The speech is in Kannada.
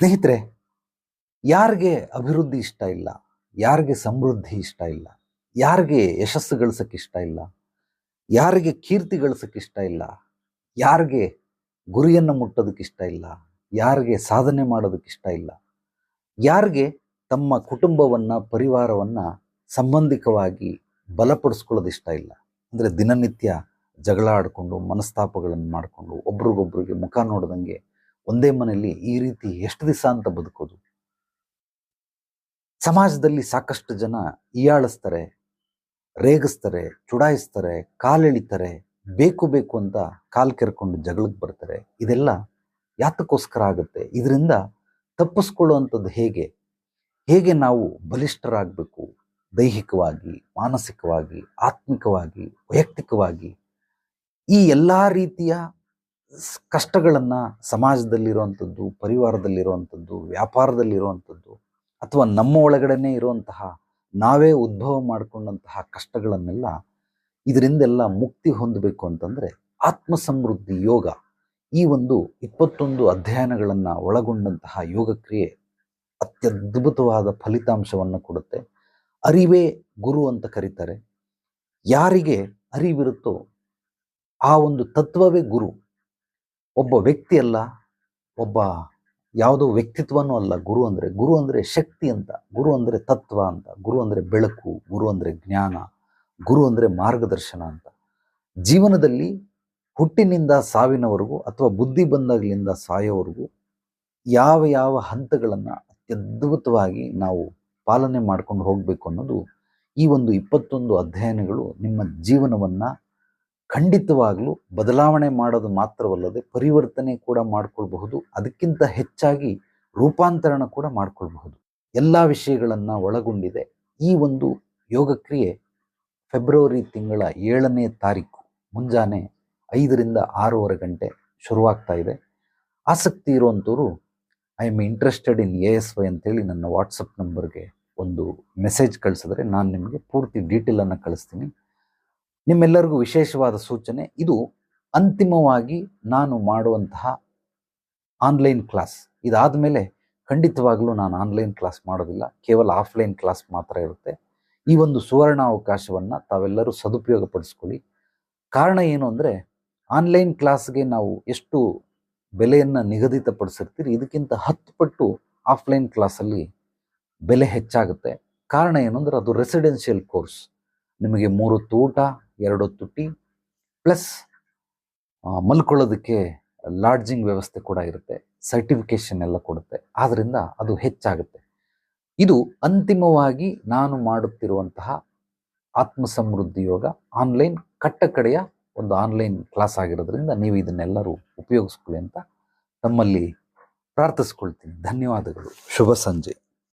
ಸ್ನೇಹಿತರೆ, ಯಾರಿಗೆ ಅಭಿವೃದ್ಧಿ ಇಷ್ಟ ಇಲ್ಲ? ಯಾರಿಗೆ ಸಮೃದ್ಧಿ ಇಷ್ಟ ಇಲ್ಲ? ಯಾರಿಗೆ ಯಶಸ್ಸು ಗಳಿಸಕ್ಕೆ ಇಷ್ಟ ಇಲ್ಲ? ಯಾರಿಗೆ ಕೀರ್ತಿ ಗಳಿಸಕ್ಕೆ ಇಷ್ಟ ಇಲ್ಲ? ಯಾರಿಗೆ ಗುರಿಯನ್ನು ಮುಟ್ಟೋದಕ್ಕೆ ಇಷ್ಟ ಇಲ್ಲ? ಯಾರಿಗೆ ಸಾಧನೆ ಮಾಡೋದಕ್ಕೆ ಇಷ್ಟ ಇಲ್ಲ? ಯಾರಿಗೆ ತಮ್ಮ ಕುಟುಂಬವನ್ನು, ಪರಿವಾರವನ್ನು ಸಂಬಂಧಿಕವಾಗಿ ಬಲಪಡಿಸ್ಕೊಳ್ಳೋದು ಇಷ್ಟ ಇಲ್ಲ? ಅಂದರೆ ದಿನನಿತ್ಯ ಜಗಳ ಆಡಿಕೊಂಡು, ಮನಸ್ತಾಪಗಳನ್ನು ಮಾಡಿಕೊಂಡು, ಒಬ್ರಿಗೊಬ್ರಿಗೆ ಮುಖ ನೋಡ್ದಂಗೆ ಒಂದೇ ಮನೆಯಲ್ಲಿ ಈ ರೀತಿ ಎಷ್ಟು ದಿವಸ ಅಂತ ಬದುಕೋದು? ಸಮಾಜದಲ್ಲಿ ಸಾಕಷ್ಟು ಜನ ಈಯಾಳಿಸ್ತಾರೆ ರೇಗಿಸ್ತಾರೆ, ಚುಡಾಯಿಸ್ತಾರೆ, ಕಾಲೆಳಿತಾರೆ, ಬೇಕು ಬೇಕು ಅಂತ ಕಾಲು ಕೆರ್ಕೊಂಡು ಜಗಳಕ್ಕೆ ಬರ್ತಾರೆ. ಇದೆಲ್ಲ ಯಾತಕ್ಕೋಸ್ಕರ ಆಗುತ್ತೆ? ಇದರಿಂದ ತಪ್ಪಿಸ್ಕೊಳ್ಳುವಂಥದ್ದು ಹೇಗೆ? ಹೇಗೆ ನಾವು ಬಲಿಷ್ಠರಾಗಬೇಕು? ದೈಹಿಕವಾಗಿ, ಮಾನಸಿಕವಾಗಿ, ಆತ್ಮಿಕವಾಗಿ, ವೈಯಕ್ತಿಕವಾಗಿ ಈ ಎಲ್ಲ ರೀತಿಯ ಕಷ್ಟಗಳನ್ನ ಸಮಾಜದಲ್ಲಿರುವಂಥದ್ದು, ಪರಿವಾರದಲ್ಲಿರುವಂಥದ್ದು, ವ್ಯಾಪಾರದಲ್ಲಿರುವಂಥದ್ದು ಅಥವಾ ನಮ್ಮ ಒಳಗಡೆನೇ ಇರುವಂತಹ ನಾವೇ ಉದ್ಭವ ಮಾಡಿಕೊಂಡಂತಹ ಕಷ್ಟಗಳನ್ನೆಲ್ಲ ಇದರಿಂದೆಲ್ಲ ಮುಕ್ತಿ ಹೊಂದಬೇಕು ಅಂತಂದರೆ ಆತ್ಮ ಸಮೃದ್ಧಿ ಯೋಗ. ಈ ಒಂದು ಇಪ್ಪತ್ತೊಂದು ಅಧ್ಯಯನಗಳನ್ನು ಒಳಗೊಂಡಂತಹ ಯೋಗ ಕ್ರಿಯೆ ಅತ್ಯದ್ಭುತವಾದ ಫಲಿತಾಂಶವನ್ನು ಕೊಡುತ್ತೆ. ಅರಿವೇ ಗುರು ಅಂತ ಕರೀತಾರೆ. ಯಾರಿಗೆ ಅರಿವಿರುತ್ತೋ ಆ ಒಂದು ತತ್ವವೇ ಗುರು. ಒಬ್ಬ ವ್ಯಕ್ತಿ ಅಲ್ಲ, ಒಬ್ಬ ಯಾವುದೋ ವ್ಯಕ್ತಿತ್ವನೂ ಅಲ್ಲ. ಗುರು ಅಂದರೆ ಗುರು ಅಂದರೆ ಶಕ್ತಿ ಅಂತ. ಗುರು ಅಂದರೆ ತತ್ವ ಅಂತ. ಗುರು ಅಂದರೆ ಬೆಳಕು. ಗುರು ಅಂದರೆ ಜ್ಞಾನ. ಗುರು ಅಂದರೆ ಮಾರ್ಗದರ್ಶನ ಅಂತ. ಜೀವನದಲ್ಲಿ ಹುಟ್ಟಿನಿಂದ ಸಾವಿನವರೆಗೂ ಅಥವಾ ಬುದ್ಧಿ ಬಂದಾಗಲಿಂದ ಸಾಯೋವರೆಗೂ ಯಾವ ಯಾವ ಹಂತಗಳನ್ನು ಅತ್ಯದ್ಭುತವಾಗಿ ನಾವು ಪಾಲನೆ ಮಾಡ್ಕೊಂಡು ಹೋಗಬೇಕು ಅನ್ನೋದು ಈ ಒಂದು ಇಪ್ಪತ್ತೊಂದು ಅಧ್ಯಯನಗಳು ನಿಮ್ಮ ಜೀವನವನ್ನು ಖಂಡಿತವಾಗ್ಲೂ ಬದಲಾವಣೆ ಮಾಡೋದು ಮಾತ್ರವಲ್ಲದೆ ಪರಿವರ್ತನೆ ಕೂಡ ಮಾಡಿಕೊಳ್ಬಹುದು. ಅದಕ್ಕಿಂತ ಹೆಚ್ಚಾಗಿ ರೂಪಾಂತರಣ ಕೂಡ ಮಾಡಿಕೊಳ್ಬಹುದು. ಎಲ್ಲ ವಿಷಯಗಳನ್ನು ಒಳಗೊಂಡಿದೆ. ಈ ಒಂದು ಯೋಗಕ್ರಿಯೆ ಫೆಬ್ರವರಿ ತಿಂಗಳ ಏಳನೇ ತಾರೀಕು, ಮುಂಜಾನೆ ಐದರಿಂದ ಆರೂವರೆ ಗಂಟೆ ಶುರುವಾಗ್ತಾ ಇದೆ. ಆಸಕ್ತಿ ಇರುವಂಥವ್ರು I am interested in A S Y ಅಂತೇಳಿ ನನ್ನ ವಾಟ್ಸಪ್ ನಂಬರ್ಗೆ ಒಂದು ಮೆಸೇಜ್ ಕಳಿಸಿದ್ರೆ ನಾನು ನಿಮಗೆ ಪೂರ್ತಿ ಡೀಟೇಲನ್ನು ಕಳಿಸ್ತೀನಿ. ನಿಮ್ಮೆಲ್ಲರಿಗೂ ವಿಶೇಷವಾದ ಸೂಚನೆ. ಇದು ಅಂತಿಮವಾಗಿ ನಾನು ಮಾಡುವಂತಹ ಆನ್ಲೈನ್ ಕ್ಲಾಸ್ ಇದಾದ ಮೇಲೆ ಖಂಡಿತವಾಗಲೂ ನಾನು ಆನ್ಲೈನ್ ಕ್ಲಾಸ್ ಮಾಡೋದಿಲ್ಲ. ಕೇವಲ ಆಫ್ಲೈನ್ ಕ್ಲಾಸ್ ಮಾತ್ರ ಇರುತ್ತೆ. ಈ ಒಂದು ಸುವರ್ಣ ಅವಕಾಶವನ್ನು ತಾವೆಲ್ಲರೂ ಸದುಪಯೋಗಪಡಿಸ್ಕೊಳ್ಳಿ. ಕಾರಣ ಏನು ಅಂದರೆ ಆನ್ಲೈನ್ ಕ್ಲಾಸ್ಗೆ ನಾವು ಎಷ್ಟು ಬೆಲೆಯನ್ನು ನಿಗದಿತಪಡಿಸಿರ್ತೀರಿ, ಇದಕ್ಕಿಂತ ಹತ್ತು ಪಟ್ಟು ಆಫ್ಲೈನ್ ಕ್ಲಾಸಲ್ಲಿ ಬೆಲೆ ಹೆಚ್ಚಾಗುತ್ತೆ. ಕಾರಣ ಏನು ಅಂದರೆ, ಅದು ರೆಸಿಡೆನ್ಷಿಯಲ್ ಕೋರ್ಸ್ ನಿಮಗೆ ಮೂರು ಊಟ ಎರಡೊತ್ತು ಟೀ, ಪ್ಲಸ್ ಮಲ್ಕೊಳ್ಳೋದಕ್ಕೆ ಲಾಡ್ಜಿಂಗ್ ವ್ಯವಸ್ಥೆ ಕೂಡ ಇರುತ್ತೆ ಸರ್ಟಿಫಿಕೇಶನ್ ಎಲ್ಲ ಕೊಡುತ್ತೆ. ಆದ್ದರಿಂದ ಅದು ಹೆಚ್ಚಾಗುತ್ತೆ. ಇದು ಅಂತಿಮವಾಗಿ ನಾನು ಮಾಡುತ್ತಿರುವಂತಹ ಆತ್ಮ ಸಮೃದ್ಧಿ ಯೋಗ ಆನ್ಲೈನ್ ಕಟ್ಟ ಕಡೆಯ ಒಂದು ಆನ್ಲೈನ್ ಕ್ಲಾಸ್ ಆಗಿರೋದ್ರಿಂದ ನೀವು ಇದನ್ನೆಲ್ಲರೂ ಉಪಯೋಗಿಸ್ಕೊಳ್ಳಿ ಅಂತ ತಮ್ಮಲ್ಲಿ ಪ್ರಾರ್ಥಿಸ್ಕೊಳ್ತೀನಿ. ಧನ್ಯವಾದಗಳು. ಶುಭ ಸಂಜೆ.